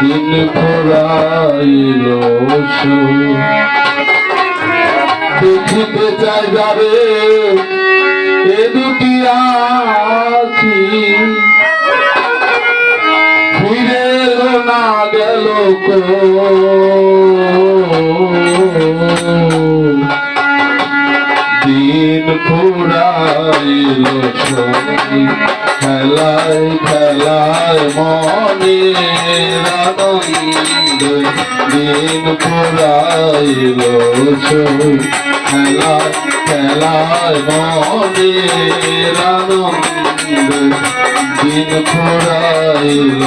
দিন ফুরাইল দেখিতে চাই যাবে এ দুটি আখি ফিরে না গেল কো ফুরাইল খেলায় খেলায় মনে আনন্দ দিন ফুরাইল খেলায় খেলায় মনে আনন্দ দিন ফুরাইল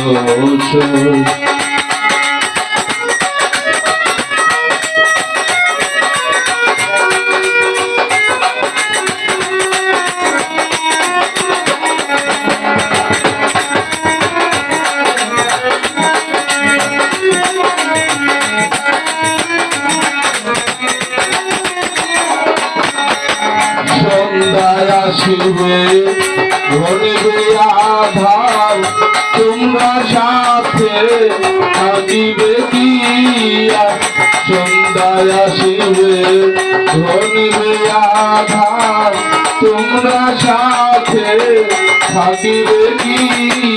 আসিবে। ঘনিবে আধার, তোমরা সাথে থাকিবে কি? সন্ধ্যায় আসিবে। ঘনিবে আধার, তোমরা সাথে থাকিবে কি?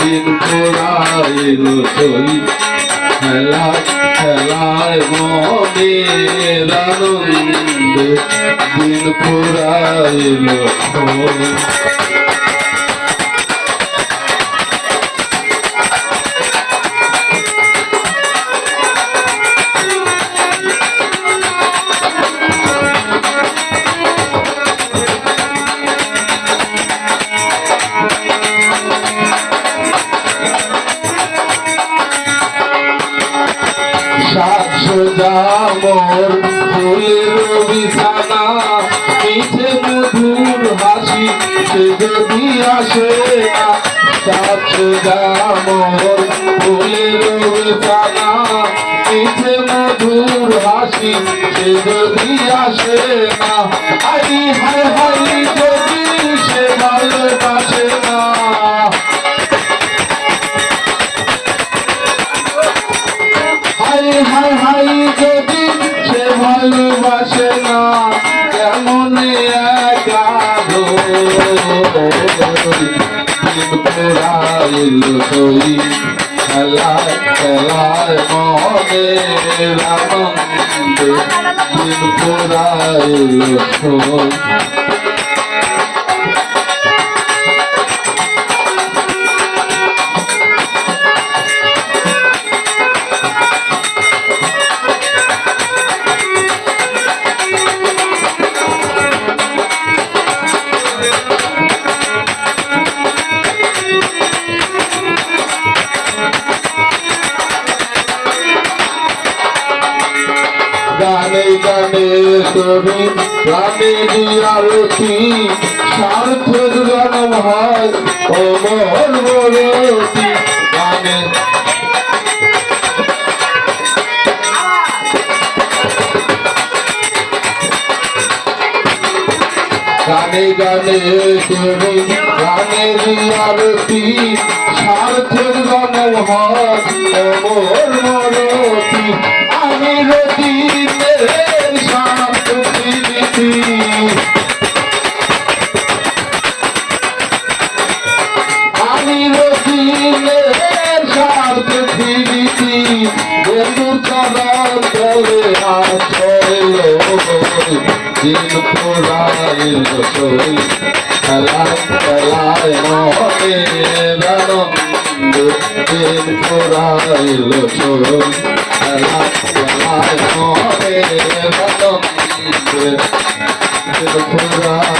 দিন পোড়াইল সই খেলা খেলায় মনে আনন্দ দিন পোড়াইল সই সাতশোজা মোর ফুলের বিছানা মিঠে মধুর হাসি সে যদি আসে না সাতশোজা মোর ফুলের বিছানা মিঠে মধুর হাসি সে যদি আসে না আই হাই হাই যদি সে ভালোবাসে সই খেলায় খেলায় মনে আনন্দ দিন পুরাইল সই কবি প্রাণে আরতি, সার্থক জনম হয়, অমর বরতি। গানে। গানে গানে কবি গানে আরতি, সার্থক জনম দিন পুরাইল সই খেলায় খেলায় মনে আনন্দ দিন পুরাইল সই খেলায় খেলায় মনে আনন্দ দিন পুরাইল